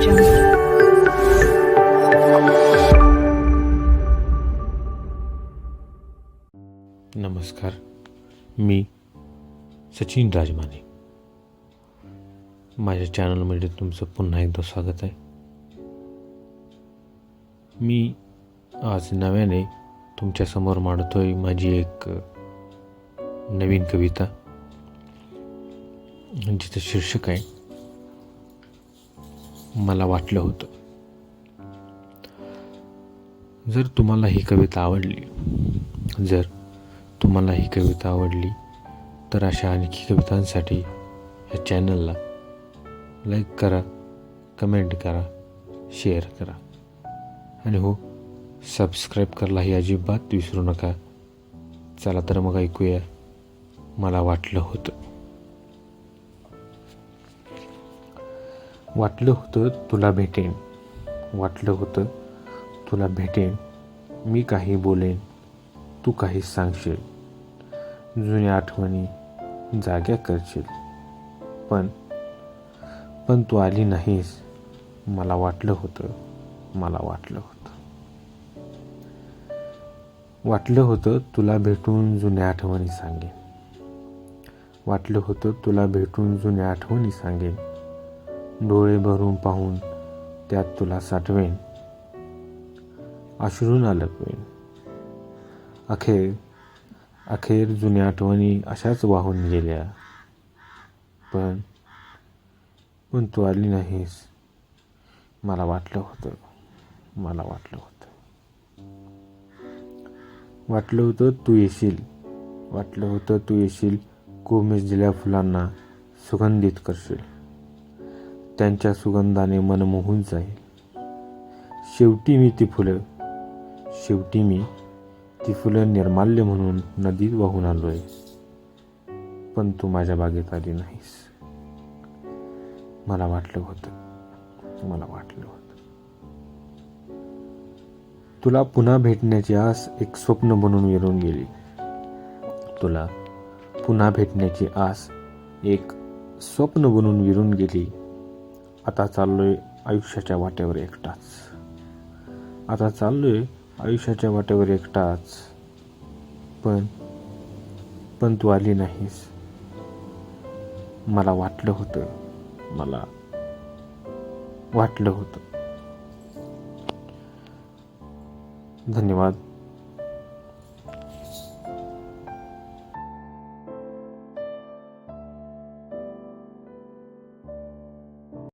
नमस्कार मी सचिन राजमाने. माझ्या चॅनलमध्ये तुमचं पुन्हा एकदा स्वागत आहे. मी आज नव्याने तुमच्यासमोर मांडतोय माझी एक नवीन कविता. जिचं शीर्षक आहे मला वाटलं होतं. जर तुम्हाला ही कविता आवडली जर तुम्हाला ही कविता आवडली तर अशा आणखी कवितांसाठी या चॅनलला लाईक करा कमेंट करा शेअर करा. आणि हो सबस्क्राईब करायलाही अजिबात विसरू नका. चला तर मग ऐकूया मला वाटलं होतं. वाटलं होतं तुला भेटेन. वाटलं होतं तुला भेटेन. मी काही बोलेन. तू काही सांगशील. जुन्या आठवणी जाग्या करशील. पण पण तू आली नाहीस. मला वाटलं होतं. मला वाटलं होतं. वाटलं होतं तुला भेटून जुन्या आठवणी सांगेन. वाटलं होतं तुला भेटून जुन्या आठवणी सांगेन. डोळे भरून पाहून त्यात तुला साठवेन. अश्रून अलकवेन अखेर अखेर जुन्या आठवणी अशाच वाहून गेल्या. पण पण तू आली नाहीस. मला वाटलं होतं. मला वाटलं होतं. वाटलं होतं तू येशील. वाटलं होतं तू येशील. कोमेजलेल्या फुलांना सुगंधित करशील. त्यांच्या सुगंधाने मन मोहून जाईल. शेवटी मी ती फुलं शेवटी मी ती फुलं निर्माल्य म्हणून नदीत वाहून आलोय. पण तू माझ्या बागेत आली नाहीस. मला वाटलं होतं. मला वाटलं होतं. तुला पुन्हा भेटण्याची आस एक स्वप्न बनून विरून गेली. तुला पुन्हा भेटण्याची आस एक स्वप्न बनून विरून गेली. आता चाललोय आयुष्याच्या वाटेवर एकटाच. आता चाललोय आयुष्याच्या वाटेवर एकटाच. पण पण तू आली नाहीस. मला वाटलं होतं मला वाटलं होतं. धन्यवाद.